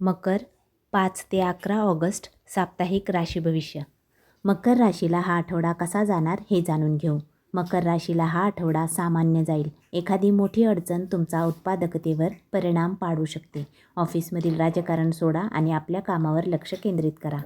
मकर पाच ते अकरा ऑगस्ट साप्ताहिक राशी भविष्य. मकर राशीला हा आठवडा कसा जाणार हे जाणून घेऊ. मकर राशीला हा आठवडा सामान्य जाईल. एखादी मोठी अडचण तुमचा उत्पादकतेवर परिणाम पाडू शकते. ऑफिसमधील राजकारण सोडा आणि आपल्या कामावर लक्ष केंद्रित करा.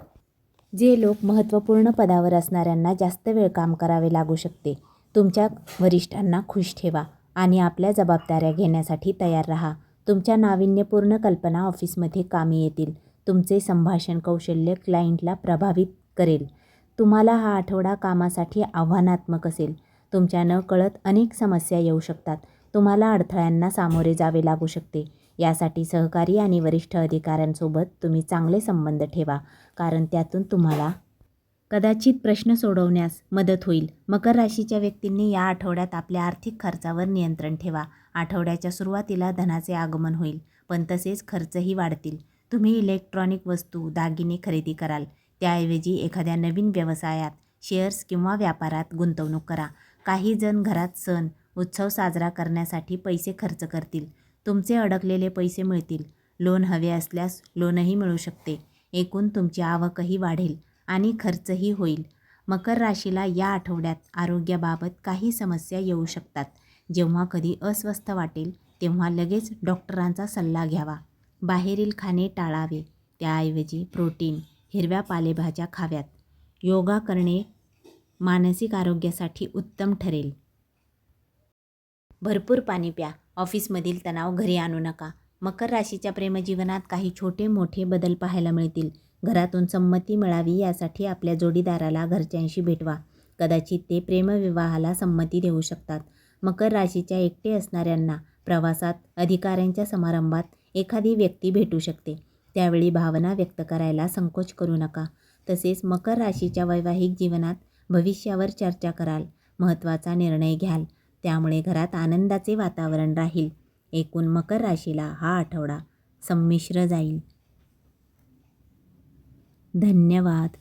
जे लोक महत्त्वपूर्ण पदावर असणाऱ्यांना जास्त वेळ काम करावे लागू शकते तुमच्या वरिष्ठांना खुश ठेवा आणि आपल्या जबाबदाऱ्या घेण्यासाठी तयार राहा. तुमच्या नाविन्यपूर्ण कल्पना ऑफिसमध्ये कामी येतील. तुमचे संभाषण कौशल्य क्लायंटला प्रभावित करेल. तुम्हाला हा आठवडा कामासाठी आव्हानात्मक असेल. तुमच्या न कळत अनेक समस्या येऊ शकतात. तुम्हाला अडथळ्यांना सामोरे जावे लागू शकते. यासाठी सहकारी आणि वरिष्ठ अधिकाऱ्यांसोबत तुम्ही चांगले संबंध ठेवा कारण त्यातून तुम्हाला कदाचित प्रश्न सोडवण्यास मदत होईल. मकर राशीच्या व्यक्तींनी या आठवड्यात आपल्या आर्थिक खर्चावर नियंत्रण ठेवा. आठवड्याच्या सुरुवातीला धनाचे आगमन होईल पण तसेच खर्चही वाढतील. तुम्ही इलेक्ट्रॉनिक वस्तू दागिने खरेदी कराल. त्याऐवजी एखाद्या नवीन व्यवसायात शेअर्स किंवा व्यापारात गुंतवणूक करा. काही जण घरात सण उत्सव साजरा करण्यासाठी पैसे खर्च करतील. तुमचे अडकलेले पैसे मिळतील. लोन हवे असल्यास लोनही मिळू शकते. एकूण तुमची आवकही वाढेल. आणि खर्चही होईल. मकर राशीला या आठवड्यात आरोग्याबाबत काही समस्या येऊ शकतात. जेव्हा कधी अस्वस्थ वाटेल तेव्हा लगेच डॉक्टरांचा सल्ला घ्यावा. बाहेरील खाणे टाळावे. त्याऐवजी प्रोटीन हिरव्या पालेभाज्या खाव्यात. योगा करणे मानसिक आरोग्यासाठी उत्तम ठरेल. भरपूर पाणी प्या. ऑफिसमधील तणाव घरी आणू नका. मकर राशीच्या प्रेमजीवनात काही छोटे मोठे बदल पाहायला मिळतील. घरातून संमती मिळावी यासाठी आपल्या जोडीदाराला घरच्यांशी भेटवा. कदाचित ते प्रेमविवाहाला संमती देऊ शकतात. मकर राशीच्या एकटे असणाऱ्यांना प्रवासात अधिकाऱ्यांच्या समारंभात एखादी व्यक्ती भेटू शकते. त्यावेळी भावना व्यक्त करायला संकोच करू नका. तसेच मकर राशीच्या वैवाहिक जीवनात भविष्यावर चर्चा कराल महत्त्वाचा निर्णय घ्याल. त्यामुळे घरात आनंदाचे वातावरण राहील. एकूण मकर राशीला हा आठवडा संमिश्र जाईल. धन्यवाद.